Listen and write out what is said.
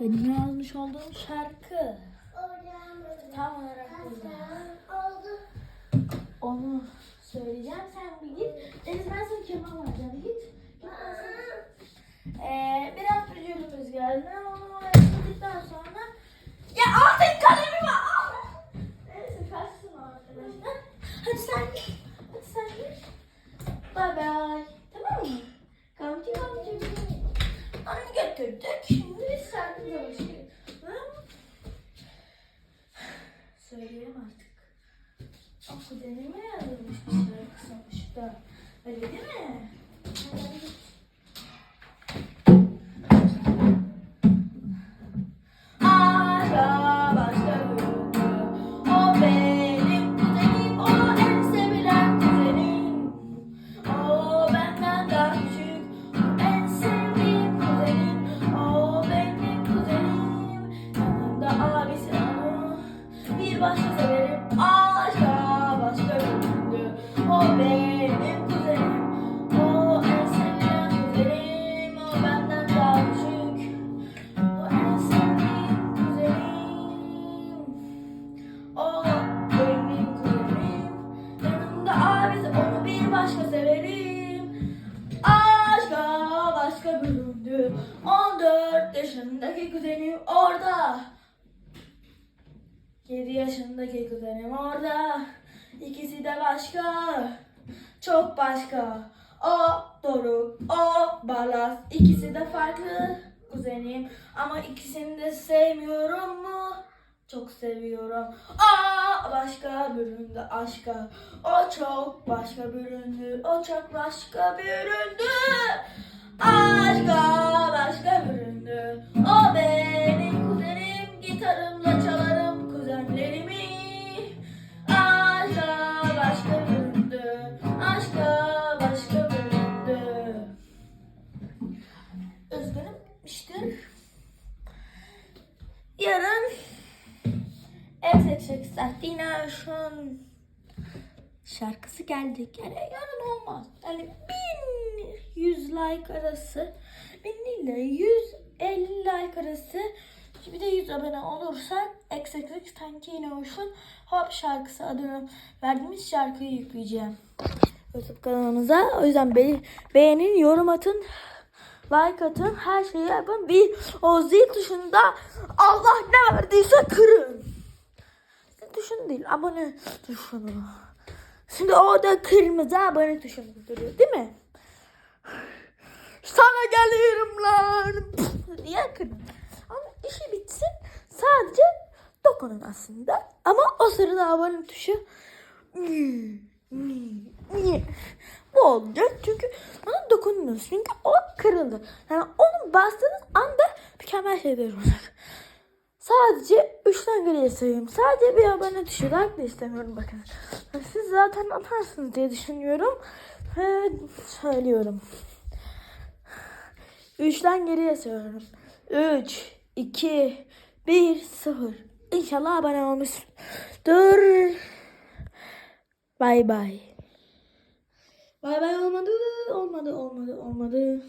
Benim yazmış olduğum şarkı. Tam olarak burada. Onu söyleyeceğim. Sen bir git. Deniz ben sana keman vereceğim. Git. Git Ee, biraz Söyleyelim artık. Kuzenime yazılmış bir şarkı sonuçta. Öyle değil mi? Başka severim. Aşka başka yurdu. O benim kuzenim, o en sevilen kuzenim. O benden daha küçük. O en sevdiğim kuzenim. O benim kuzenim. Yanımda abisi onu bir başka severim. Aşka başka büründü. 14 yaşındaki kuzenim orada. 7 yaşındaki kuzenim orada. İkisi de başka. Çok başka. O Doruk, o Balas. İkisi de farklı kuzenim. Ama ikisini de sevmiyorum mu? Çok seviyorum. Aa başka büründü aşka. O çok başka büründü. O çok başka büründü. Aşka başka büründü. O benim seçecek Sardina Ocean şarkısı geldik. Yani yarın olmaz. Yani bin yüz like arası bin ile yüz elli like arası bir de 100 abone olursak XX Tantino Ocean Hop şarkısı adını verdiğimiz şarkıyı yükleyeceğim. YouTube kanalımıza. O yüzden be beğenin, yorum atın, like atın, her şeyi yapın. Bir o zil tuşunda Allah ne verdiyse kırın. Tuşunu değil, abone tuşunu. Şimdi orada kırmızı abone tuşunu duruyor değil mi? Sana gelirim lan. Niye kırın? Ama işi bitsin sadece dokunun aslında. Ama o sırada abone tuşu bu olacak çünkü bana dokunmuyoruz çünkü o kırıldı. Yani onu bastığınız anda mükemmel şeyler olacak. Sadece 3'ten geriye sayayım. Sadece bir abone tuşu like de istemiyorum bakın. Siz zaten atarsınız diye düşünüyorum. Ve söylüyorum. 3'ten geriye sayıyorum. 3, 2, 1, 0. İnşallah abone olmuşsun. Dur. Bay bay. Bay bay olmadı, olmadı, olmadı, olmadı.